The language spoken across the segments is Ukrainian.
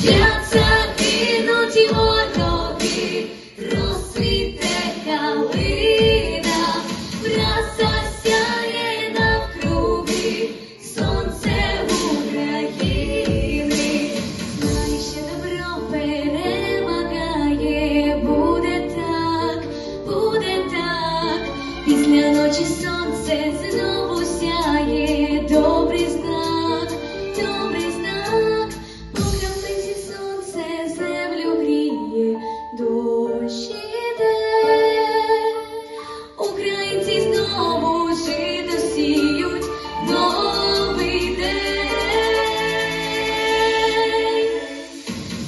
Yeah.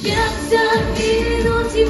як замінуть і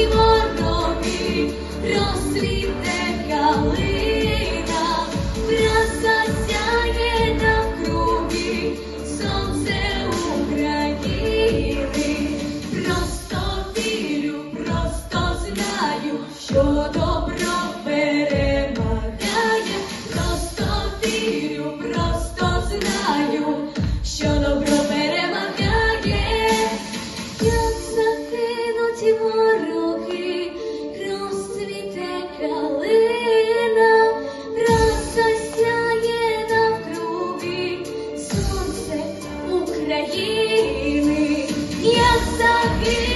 Ці вороги розсвіте ялина, краса сонце України, просто вірю, просто знаю, що добро перемагає, просто вірю, просто знаю, що добро перемагає, як закинуть. again.